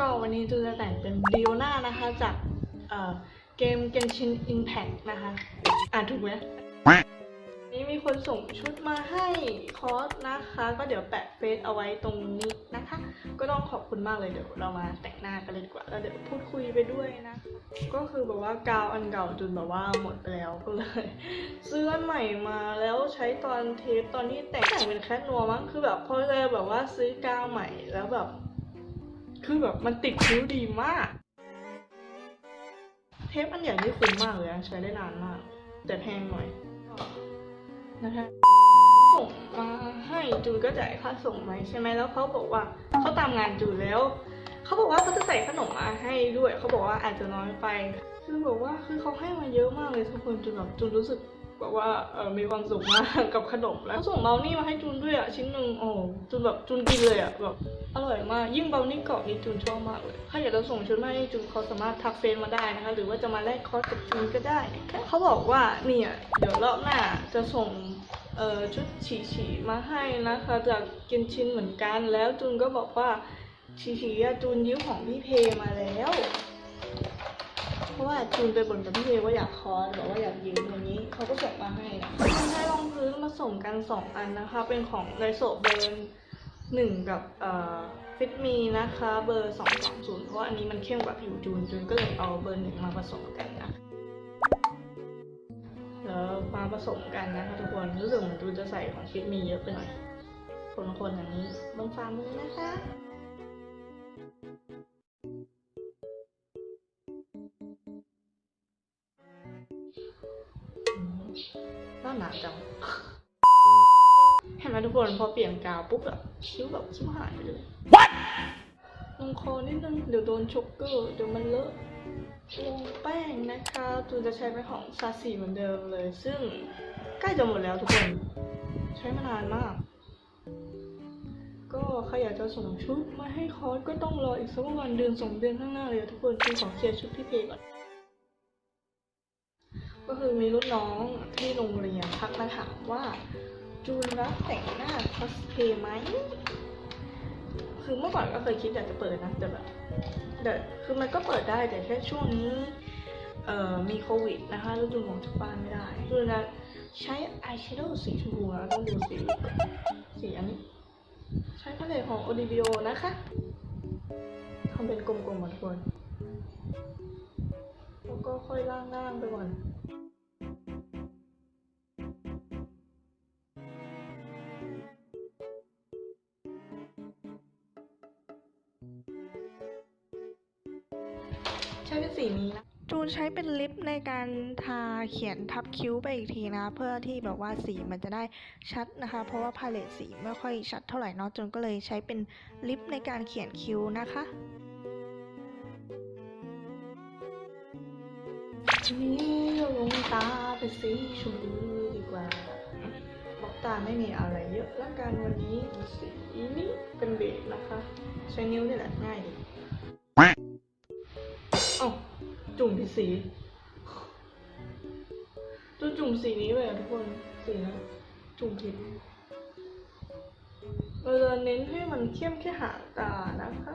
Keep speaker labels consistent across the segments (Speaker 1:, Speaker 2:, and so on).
Speaker 1: ก็วันนี้จูจะแต่งเป็นดิโอนานะคะจากเอ่อเกม Genshin Impact นะคะ อ่านถูกไหมนี่มีคนส่งชุดมาให้คอสนะคะ ก็เดี๋ยวแปะเฟซเอาไว้ตรงนี้นะคะ ก็ต้องขอบคุณมากเลยเดี๋ยวเรามาแต่งหน้ากันเลยดีกว่า แล้วเดี๋ยวพูดคุยไปด้วยนะ ก็คือแบบว่ากาวอันเก่าจนแบบว่าหมดไปแล้วก็เลยซื้ออันใหม่มาแล้วใช้ตอนเทปตอนที่แต่งแต่งเป็นแคทนัวมั้งคือแบบพอเลยแบบว่าซื้อกาวใหม่แล้วแบบ คือแบบมันติดคิ้วดีมาก เทปอันใหญ่นี่คุ้มมากเลยนะใช้ได้นานมาก แต่แพงหน่อยนะคะส่งมาให้จูนก็จ่ายค่าส่งไหมใช่ไหมแล้วเขาบอกว่าเขาตามงานจูนแล้วเขาบอกว่าเขาจะใส่ขนมมาให้ด้วยเขาบอกว่าอาจจะน้อยไปคือแบบว่าคือเขาให้มาเยอะมากเลยทุกคนจนแบบจูนรู้สึก แบบว่าเออมีความสุขมากกับขนมแล้วเขาส่งเบลนี่มาให้จูนด้วยอะชิ้นหนึ่งโอ้จูนแบบจูนกินเลยอะแบบอร่อยมากยิ่งเบลนี่กรอบนี่จูนชอบมากเลยถ้าอยากจะส่งชุดมาให้จูนเขาสามารถทักเฟซมาได้นะคะ หรือว่าจะมาแลกคอร์สกับจูนก็ได้นะคะเขาบอกว่าเนี่ยเดี๋ยวรอบหน้าจะส่งเอ่อชุดฉีฉีมาให้นะคะจากกินชินเหมือนกันแล้วจูนก็บอกว่าฉีฉีอะจูนยืมของพี่เพมาแล้วเพ ราะว่าจูนไปบ่นกับพี่เพว่าอยากคอร์สบอกว่าอยากยืมอย่างนี้เขาก็ส่งมาให้นะจูนให้รองพื้นมาส่งกันสองอันนะคะ เป็นของไดโซเบอร์หนึ่งกับเอ่อฟิตมีนะคะเบอร์สองสองศูนย์เพราะว่าอันนี้มันเข้มกว่าผิวจูนจูนก็เลยเอาเบอร์หนึ่งมาผสมกันนะแล้วมาผสมกันนะคะทุกคนรู้สึกเหมือนจูนจะใส่ของฟิตมีเยอะไปหน่อยคนๆอย่างนี้บนฝ่ามือนะคะ น่าหนาจังเห็นไหมทุกคนพอเปลี่ยนกาวปุ๊บแบบคิ้วแบบคิ้วหายไปเลยลงคอนิดนึงเดี๋ยวโดนช็อกเกอร์เดี๋ยวมันเลอะลงแป้งนะคะจูนจะใช้เป็นของซาสีเหมือนเดิมเลย ซึ่งใกล้จะหมดแล้วทุกคน ใช้มานานมาก ก็ใครอยากจะส่งชุดมาให้คอร์สก็ต้องรออีกสักประมาณเดือนสองเดือนข้างหน้าเลยทุกคนคือขอเคลียร์ชุดพี่เพก่อน ก็คือมีรุ่นน้องที่โรงเรียนทักมาถามว่า จูนรับแต่งหน้าคอสเพย์ไหม คือเมื่อก่อนก็เคยคิดอยากจะเปิดนะแต่แบบเดี๋ยวคือมันก็เปิดได้แต่แค่ช่วงนี้เอ่อมีโควิดนะคะแล้วจูนออกจากบ้านไม่ได้จูนจะใช้อายแชโดว์สีชมพูนะต้องดูสีสีอันนี้ ใช้พาเลตของ o d i b i o นะคะทำเป็นกลมๆเหมือนคนแล้วก็ค่อยล่างๆไปก่อน เป็นสีนี้นะจูนใช้เป็นลิปในการทาเขียนทับคิ้วไปอีกทีนะ เพื่อที่แบบว่าสีมันจะได้ชัดนะคะ เพราะว่าพาเลตสีไม่ค่อยชัดเท่าไหร่เนาะจูนก็เลยใช้เป็นลิปในการเขียนคิ้วนะคะทีนี้เราลงตาเป็นสีชมพูดีกว่าบล็อกตาไม่มีอะไรเยอะแล้วกันวันนี้สีนี้เป็นเบจนะคะ ใช้นิ้วนี่แหละง่ายดีเอ้า จุ่มผิดสี จุจุ่มสีนี้เลยอะทุกคน สีนะจุ่มผิด เราจะเน้นให้มันเข้มแค่หางตานะคะ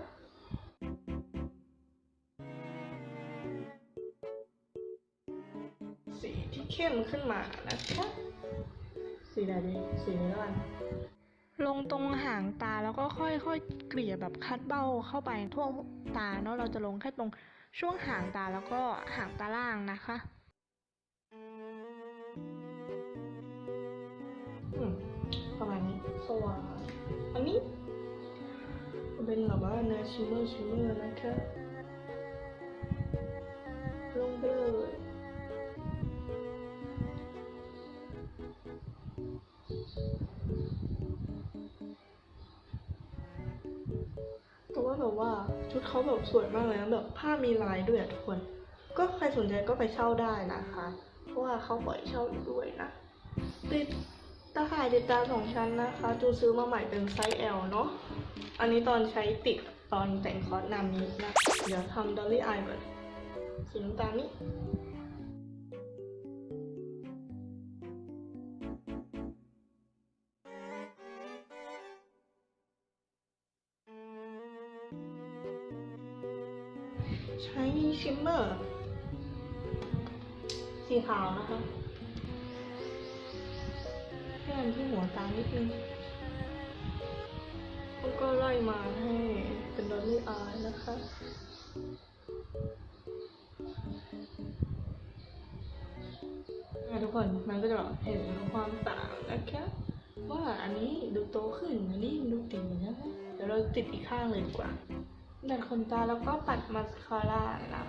Speaker 1: สีที่เข้มขึ้นมานะคะ สีไหนดี สีนี้แล้วกันลงตรงหางตาแล้วก็ค่อยๆเกลี่ยแบบคัดเบ้าเข้าไปทั่วตาเนาะเราจะลงแค่ตรง ช่วงหางตาแล้วก็หางตาล่างนะคะอืมประมาณนี้สว่างอันนี้เป็นแบบว่าเนื้อชิมเมอร์ชิมเมอร์นะคะ ว่าแบบว่าชุดเขาแบบสวยมากเลยนะแบบผ้ามีลายด้วยอะทุกคน ก็ใครสนใจก็ไปเช่าได้นะคะ เพราะว่าเขาปล่อยเช่าอยู่ด้วยนะ ติดตาข่ายติดตาของฉันนะคะ จูซื้อมาใหม่เป็นไซส์ L เนาะอันนี้ตอนใช้ติดตอนแต่งคอสนามินะเดี๋ยวทำดอลลี่อายแบบสีน้ำตาลนี้ ใช้ชิมเมอร์ สีขาวนะคะแค่อันที่หัวตานิดนึงแล้วก็ไล่มาให้เป็นดอลลี่อายนะคะนี่ทุกคนมันก็จะแบบเห็นความต่างนะคะว่าอันนี้ดูโตขึ้น อันนี้ดูติ่งนะคะเดี๋ยวเราติดอีกข้างเลยดีกว่า ดัดขนตาแล้วก็ปัดมาสคาร่านะคะ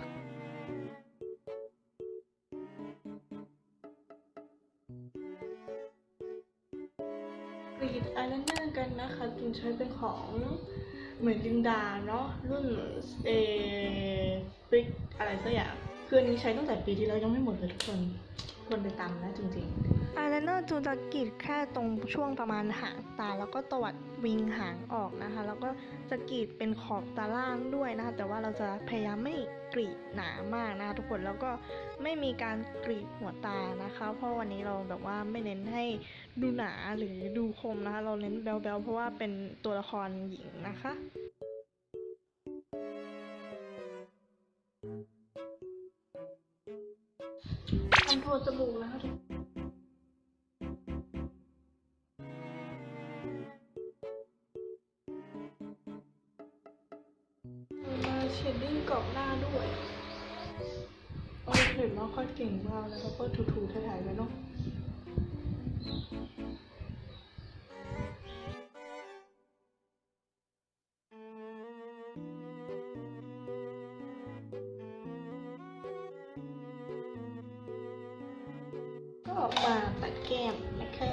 Speaker 1: กรีดอายไลเนอร์กันนะคะจึงใช้เป็นของเหมือนจินดาเนาะรุ่นเอฟริกอะไรสักอย่าง คืออันนี้ใช้ตั้งแต่ปีที่แล้วยังไม่หมดเลยทุกคน ควรไปตามนะจริงๆอายไลเนอร์จูจะกรีดแค่ตรงช่วงประมาณหางตา แล้วก็ตวัดวิงหางออกนะคะ แล้วก็จะกรีดเป็นขอบตาล่างด้วยนะคะ แต่ว่าเราจะพยายามไม่กรีดหนามากนะคะทุกคนแล้วก็ไม่มีการกรีดหัวตานะคะ เพราะวันนี้เราแบบว่าไม่เน้นให้ดูหนาหรือดูคมนะคะ เราเน้นแบลๆเพราะว่าเป็นตัวละครหญิงนะคะ นจมูกนะคะมาเชดดิ้งกรอบหน้าด้วยโอ้ยเห็นว่าค่อยเก่งมากแล้วก็ถูๆถ่ายๆไว้เนาะ ออกมาตัดแก้มนะคะ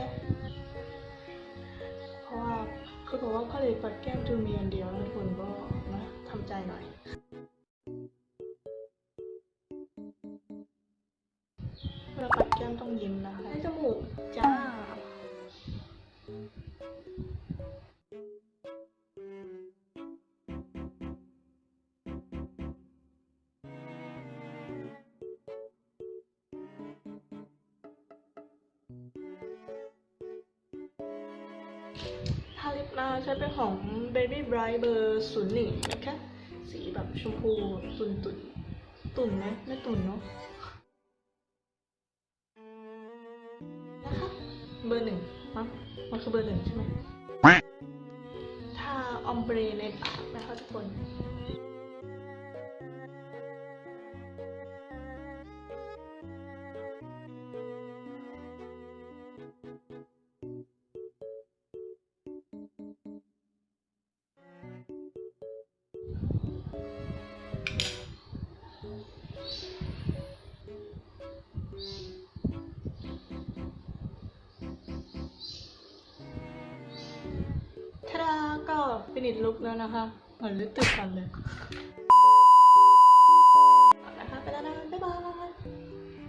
Speaker 1: เพราะว่าคือบอกว่าผลิตปัดแก้มจูมีอันเดียวแล้วทุกคนก็นะทำใจหน่อยเวลาปัดแก้มต้องยิ้มนะคะให้จมูกจ้า ทาลิปนาใช้เป็นของ Baby Bright เบอร์ศูนย์หนึ่งนะคะ สีแบบชมพูตุ่นตุ่นตุ่นไหมไม่ตุ่นเนาะนะคะเบอร์หนึ่งมั้งมันคือเบอร์หนึ่งใช่ไหมทาออมเบรในปากนะคะทุกคน ทาดาก็ฟินิชลุกแล้วนะคะเหมือนลึกตึกกันเลยเอนะคะไปแล้วนะบ๊ายบาย